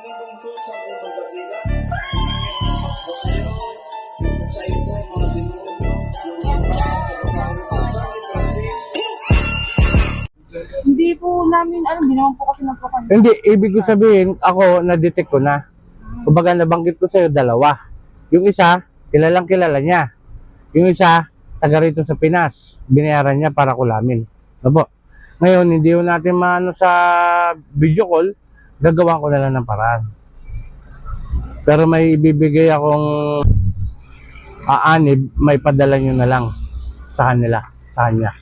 Hindi po namin, ano, hindi naman po kasi nagpapan. Hindi, ibig ko sabihin, ako, na-detect ko na. Kumbaga, nabanggit ko sa'yo, dalawa. Yung isa, kilalang kilala niya. Yung isa, taga rito sa Pinas. Binayaran niya para kulamin. Ano po? Ngayon, hindi ko natin maano sa video call, gagawa ko na lang ng paraan. Pero may ibibigay akong aanib, may padala nyo na lang sa kanila, sa kanya.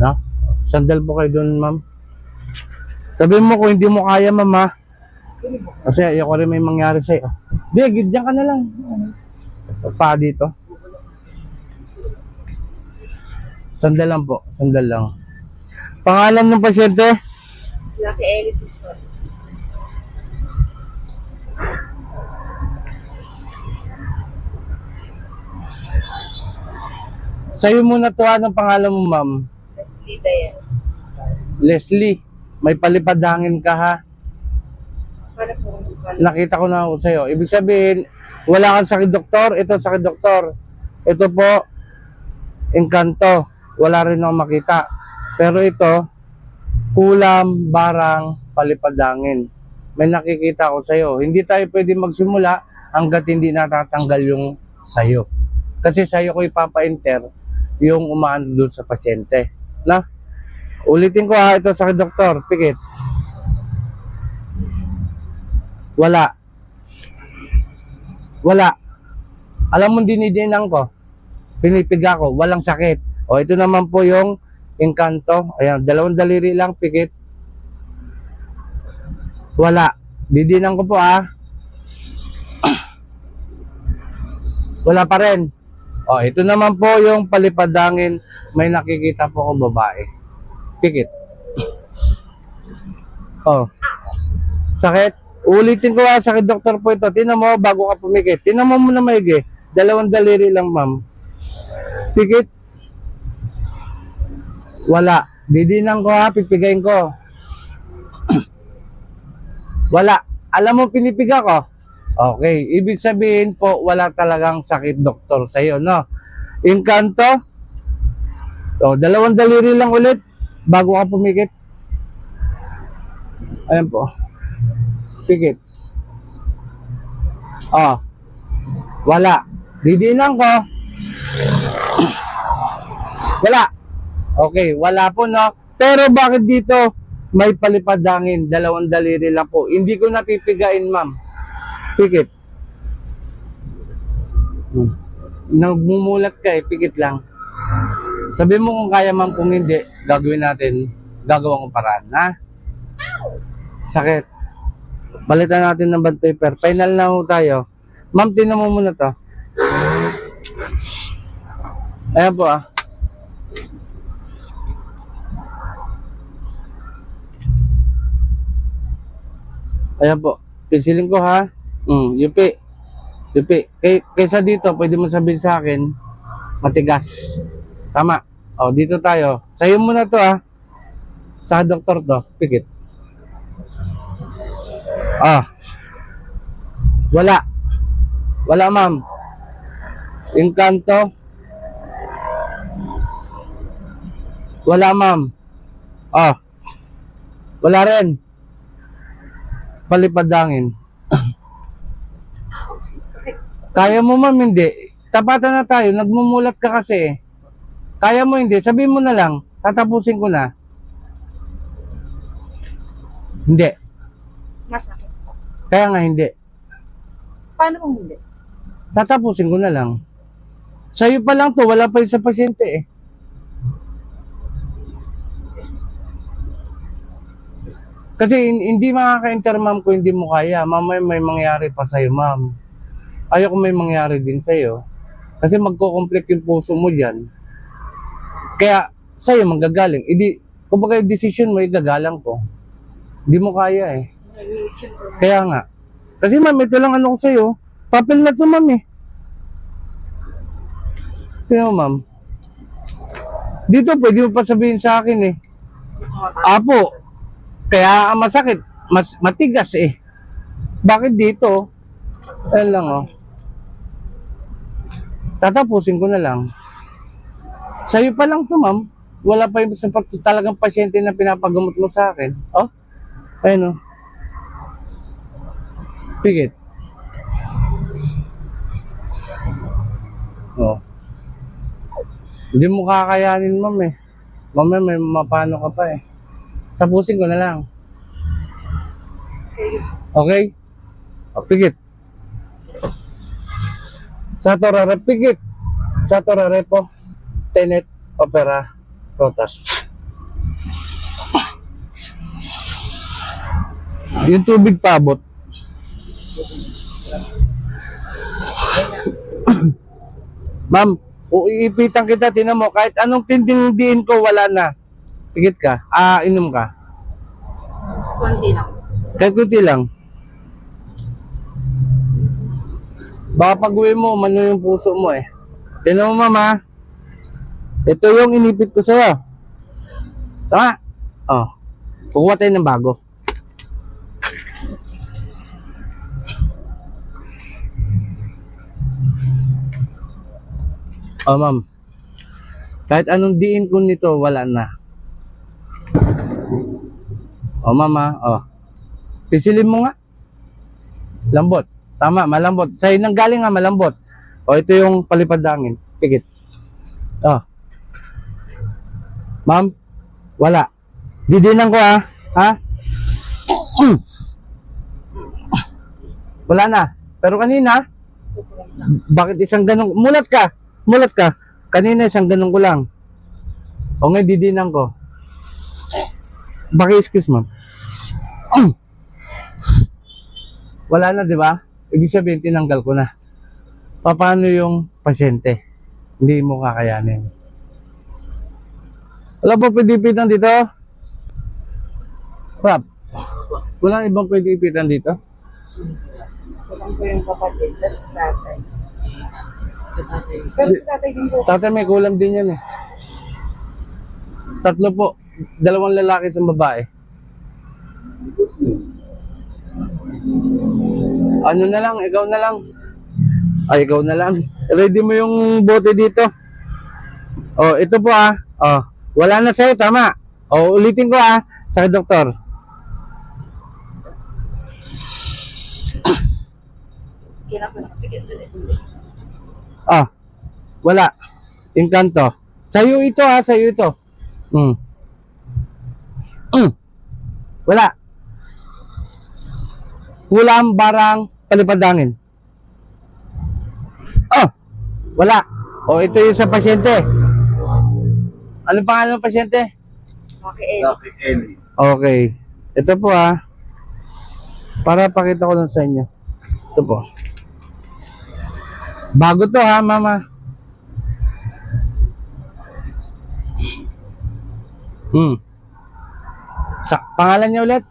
No? Sandal po kayo doon, ma'am. Sabihin mo kung hindi mo kaya, ma'am, ha? Kasi ayoko rin may mangyari sa'yo. Di, diyan ka na lang. Pa dito. Sandal lang po. Sandal lang. Pangalan ng pasyente? Lucky Elitis po. Sa'yo muna to, anong pangalan mo, ma'am? Leslie Dayan. Leslie. May palipad hangin ka, ha? Nakita ko na ako sa'yo. Ibig sabihin, wala kang sakit doktor, ito sakit doktor. Ito po, engkanto. Wala rin akong makita. Pero ito, kulam, barang, palipadangin. May nakikita ko sa'yo. Hindi tayo pwede magsimula hanggat hindi natatanggal yung sa'yo. Kasi sa'yo ko ipapa-enter yung umaano doon sa pasyente. Na? Ulitin ko ha, ito sakit doktor. Pikit. Wala. Wala. Alam mo, dinidinang ko. Pinipiga ko. Walang sakit. O, ito naman po yung engkanto. Ayan, dalawang daliri lang, pikit. Wala. Didinang ko po, ah. Wala pa rin. O, ito naman po yung palipadangin. May nakikita po ko babae. Pikit. Oh. Sakit? Ulitin ko ha, sakit doktor po ito. Tinan mo bago ka pumikit. Tinan mo muna maigi. Dalawang daliri lang, ma'am. Pikit? Wala. Didinang ko ha, pipigayin ko. Wala. Alam mo pinipiga ko? Okay. Ibig sabihin po, wala talagang sakit doktor sa'yo, no? Inkanto? O, dalawang daliri lang ulit bago ka pumikit. Ayan po. Pikit. Oh. Wala. Didinang ko. Wala. Okay, wala po no. Pero bakit dito may palipadangin, dalawang daliri lang po. Hindi ko napipigain, ma'am. Pikit. Nagmumulat ka eh, pikit lang. Sabi mo kung kaya ma'am, kung hindi, gagawin natin, gagawin ko paraan, ha? Sakit. Balitan natin ng bond paper. Final na tayo. Ma'am, tinan mo muna to. Ayan po ah. Ayan po. Pisilin ko ha. Mm, yupi. Yupi. Kay, kaysa dito, pwede mo sabihin sa akin, matigas. Tama. O, dito tayo. Sa'yo muna to ah. Sa doktor to. Pikit. Ah. Wala. Wala, ma'am. Inkanto. Wala, ma'am. Ah. Wala rin. Palipadangin. Kaya mo, ma'am, hindi. Tapatan na tayo. Nagmumulat ka kasi. eh. Kaya mo hindi. Sabihin mo na lang. Tatapusin ko na. Hindi. masakit po. Kaya nga hindi. Paano kung hindi? Tatapusin ko na lang. Sa'yo pa lang to, wala pa yung sa pasyente eh. Kasi hin- hindi makaka-enter ma'am kung hindi mo kaya. Mamaya may mangyari pa sa'yo ma'am. Ayoko may mangyari din sa'yo. Kasi magko-conflict yung puso mo dyan. Kaya sa'yo manggagaling. Hindi, kumbaga yung decision mo, igagalang ko. Hindi mo kaya eh. Kaya nga. Kasi ma'am, ito lang ano ko sa'yo. Papel na to ma'am eh. Mo ma'am. Dito pwede mo pa sabihin sa akin eh. Apo, kaya masakit, mas matigas eh. Bakit dito? Ayan lang, oh. Tatapusin ko na lang. Sa'yo pa lang to, ma'am. Wala pa yung talagang pasyente na pinapagamot mo sa akin. Oh, ayun, oh. Pigit. Oh. Hindi mo kakayanin, ma'am eh. Mamaya may mapano ka pa eh. Tapusin ko na lang. Okay? O, pigit. Sa torare, pigit. Sa torare po. Tenet, opera, rotas. Yung tubig pabot. Ma'am, uiipitan kita, tinan mo, kahit anong tindindiin ko, wala na. Pigit ka, ah, inom ka. Konti lang. Kahit kunti lang. Baka pag uwi mo, mano yung puso mo eh. Tinan mo mama. Ito yung inipit ko sa'yo. Tama? Oh. Kukuha tayo ng bago. Oh, ma'am. Kahit anong diin ko nito, wala na. Oh, mama. Oh. Pisilin mo nga. Lambot. Tama, malambot. Sa'yo nang galing nga, malambot. O, ito yung palipad dangin. Pigit. Oh. Ma'am, wala. Didinan ko ha. Ha? Wala na. Pero kanina, bakit isang ganong, mulat ka. Mulat ka. Kanina isang ganong ko lang. O ngayon, didinan ko. Baki excuse ma'am. Wala na, di ba? Ibig sabihin, tinanggal ko na. Paano yung pasyente? Hindi mo kakayanin. Wala ba pwede ipitan dito? Rob, wala ibang pwede ipitan dito? Walang ko yung kapatid, tas tatay. Pero si tatay din po. Tatay, may kulam din yan eh. Tatlo po. Dalawang lalaki sa babae. Ano na lang, ikaw na lang. Ay, ikaw na lang. Ready mo yung bote dito. Oh, ito po ah. Oh, wala na sa'yo, tama. Oh, ulitin ko ah, sa doktor. Ah, wala. Inkanto. Sa'yo ito ha, sa'yo ito. Hmm. Hmm. Wala. Kulang, barang, palipadangin. Oh, wala. O, ito yung sa pasyente. Ano pangalan ng pasyente? Okay, eh. Okay. Ito po ha. Para pakita ko lang sa inyo. Ito po. Bago to ha, mama. Hmm. Sa pangalan niya ulit?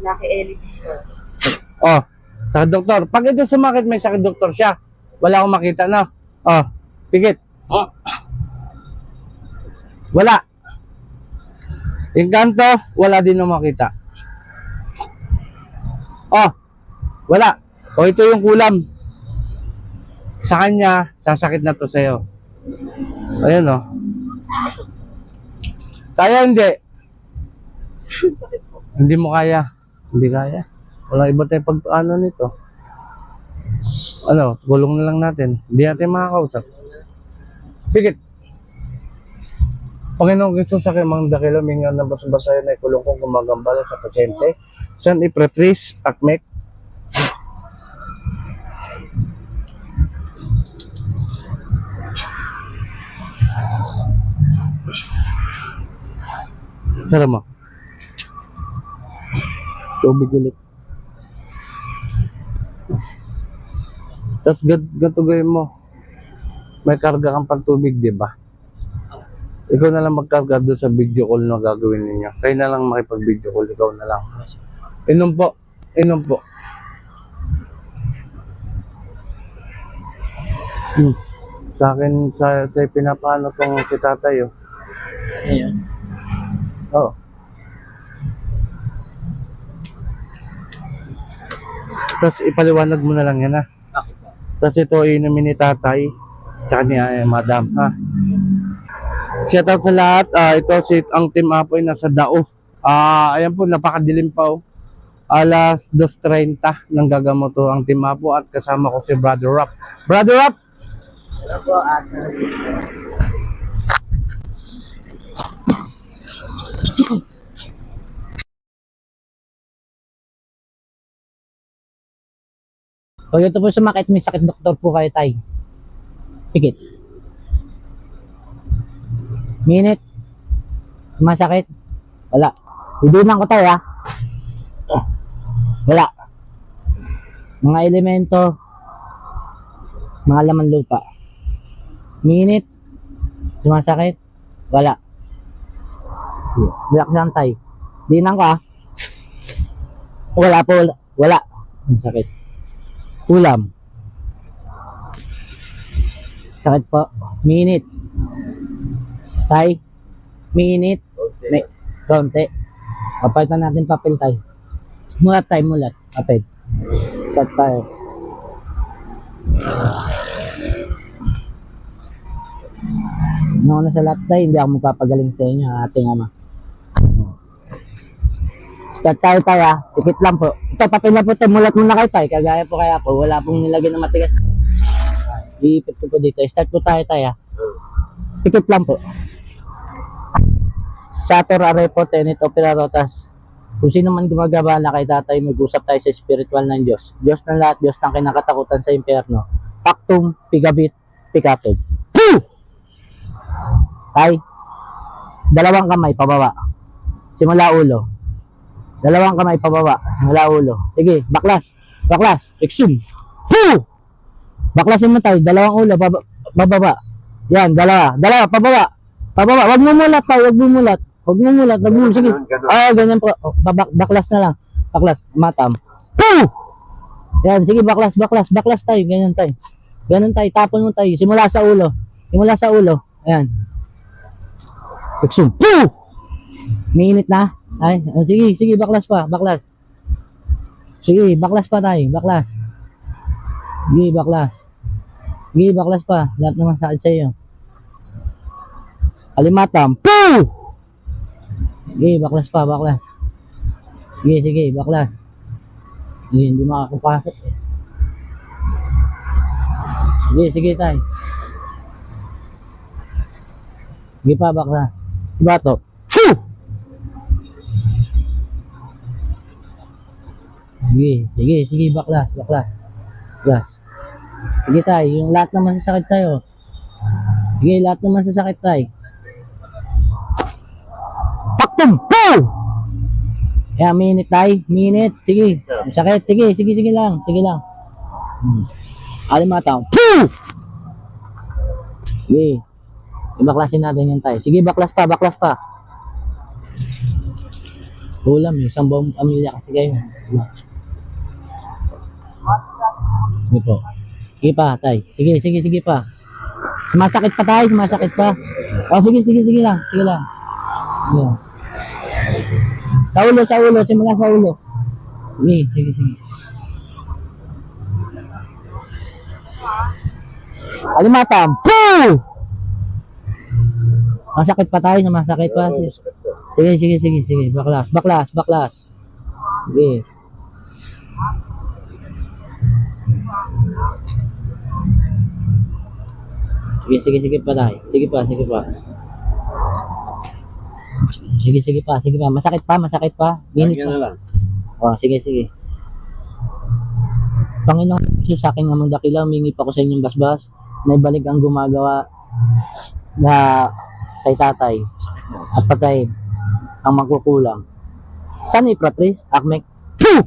Lucky Ellie Bisco. Oh, sa doktor. Pag ito sumakit, may sakit doktor siya. Wala akong makita na. Oh, pigit. Oh. Wala. Inkanto, wala din na makita. Oh, wala. O ito yung kulam. Sa kanya, sasakit na to sa'yo. Ayan oh. Kaya hindi. Hindi mo kaya. Hindi kaya. Wala iba tayong pag ano nito. Ano, gulong na lang natin. Hindi natin makakausap. Pigit. Panginoong Kristo sa kimang dakilo, mingaw na basa-basa yun ay kulong kong gumagambala sa pasyente. San ipretris, akmek. Sara mo. Tubig ulit. Tapos gawin mo. May karga kang pantubig, di ba? Ikaw na lang magkarga doon sa video call na gagawin ninyo. Kayo na lang makipag-video call, ikaw na lang. Inom po. Inom po. Hmm. Sa akin, sa, sa pinapano tong si tatay, oh. Ayan. Oh. Tapos ipaliwanag mo na lang yan ha. Tapos ito inumin ni tatay. Tsaka ni eh, madam ha. Shout out sa lahat. Ah, ito si ang team Apoy nasa Dao. Ah, ayan po napakadilim pa oh. Alas 2.30 nang gagamot to ang team Apo at kasama ko si Brother Rap. Brother Rap! Ano po, at Pag ito po sumakit, may sakit doktor po kayo, tay. Pikit. Minute. Sumasakit. Wala. Idunan ko tayo, ha? Wala. Mga elemento. Mga laman lupa. Minute. Sumasakit. Wala. Relax lang, tay. Dinan ko, ha? Wala po. Wala. Ang sakit. Ulam. Sakit po. Minute. Tay. Minute. May, konti. Papalitan natin papel tay. Mulat tay, mulat. Papel. Start tayo. Noon na sa lahat tay, hindi ako magpapagaling sa inyo, ating ama. Start tayo tayo. Tikit lang po. Ito, papel na po ito. Mulat muna kayo tayo. Kagaya po kaya po. Wala pong nilagay na matigas. Iipit ko po dito. Start po tayo tayo ah. Tikit lang po. Sator Arepo, Tenet Opera Rotas. Kung sino man gumagabala kay tatay, mag-usap tayo sa spiritual ng Diyos. Diyos ng lahat, Diyos ng kinakatakutan sa impyerno. Pactum, pigabit, pikapid. Woo! Tay, dalawang kamay, pababa. Simula ulo. Dalawang kamay pababa, mula ulo. Sige, baklas. Baklas. Exum. Woo! Baklasin mo tayo, dalawang ulo, baba, bababa. Yan, dalawa. Dalawa, pababa. Pababa. Wag mo mulat tayo, wag mo mulat. Wag mo mulat, wag mo. Sige. Ah, ganyan po. Oh, babak, baklas na lang. Baklas, matam. Woo! Yan, sige, baklas, baklas, baklas tayo. Ganyan tayo. Ganyan tayo, tapon mo tayo. Simula sa ulo. Simula sa ulo. Ayan. Exum. Woo! Minute na. Ay, oh, sige, sige, baklas pa, baklas. Sige, baklas pa tayo, baklas. Sige, baklas. Sige, baklas pa. Lahat naman sakit sa iyo. Alimatam. Poo! Sige, baklas pa, baklas. Sige, sige, baklas. Sige, hindi makakapasok. eh. Sige, sige tayo. Sige pa, baklas. Diba to? Phew! Sige, sige, sige, baklas, baklas. Baklas. Sige tay, yung lahat naman sasakit sa'yo. Sige, lahat naman sasakit tay. Paktum! Pow! Kaya minute tay, minute. Sige, sakit. Sige, sige, sige lang. Sige lang. Hmm. Alimataw. Pow! Sige. Ibaklasin natin yan tay. Sige, baklas pa, baklas pa. Ulam, isang buong pamilya kasi kayo. Sige po. Sige pa, tay. Sige, sige, sige pa. Sumasakit pa tayo, sumasakit pa. Oh, sige, sige, sige lang. Sige lang. Sige lang. Sa ulo, sa ulo. Simula sa ulo. Sige, sige, sige. Alimatam. Poo! Masakit pa tayo, masakit pa. Sige, sige, sige, sige. Baklas, baklas, baklas. Sige. Sige, sige, sige pa tayo. Sige pa, sige pa. Sige, sige pa, sige pa. Masakit pa, masakit pa. Minute pa. lang. Oh, sige, sige. Panginoon, Jesus, sa aking amang dakila, humingi pa ko sa inyong basbas na ibalik ang gumagawa na kay tatay at patay ang magkukulang. Saan ni Patrice? Akmek? Phew!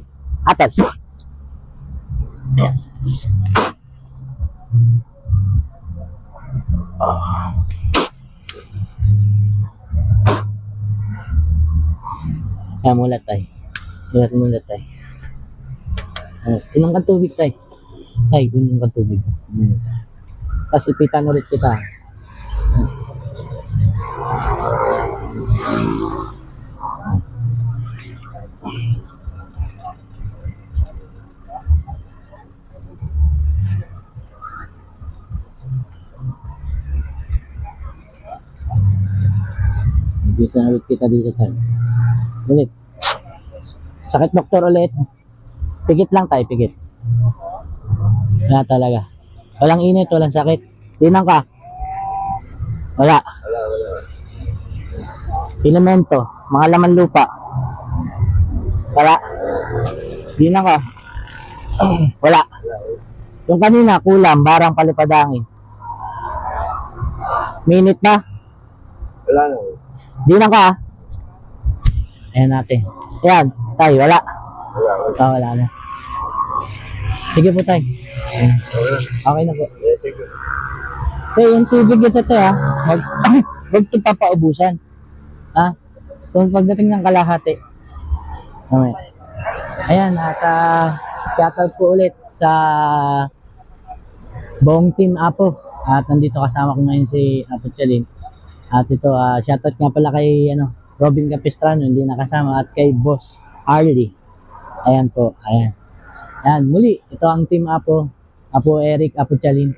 Atas! Kaya mulat tayo. Mulat mulat tayo. Ano, inang ka tayo. Tay, inang ka tubig. Hmm. Tapos ipitan kita. Dito na ulit kita dito tayo. Ulit. Sakit doktor ulit. Pikit lang tayo, pikit. Wala talaga. Walang init, walang sakit. Tinang ka. Wala. Wala, wala. Elemento, mga laman lupa. Wala. Tinang ka. Wala. Yung kanina, kulam, barang palipadangin. Minute ba? Wala na. Di na ka. ah. Ayan natin. Ayan, tayo, wala. Wala, wala. Ah, wala na. Sige po. Ayan. Okay na po. Eh, thank you. Tay, yung tubig ito tayo ha. Wag, wag ito papaubusan. Ha? Kung pagdating ng kalahati. Okay. Ayan, at uh, shoutout po ulit sa buong team Apo. At nandito kasama ko ngayon si Apo Chalin. At ito, uh, shoutout nga pala kay ano, Robin Capistrano, hindi nakasama, at kay Boss Harley. Ayan po, ayan. Ayan, muli, ito ang team Apo. Apo Eric, Apo Chalin.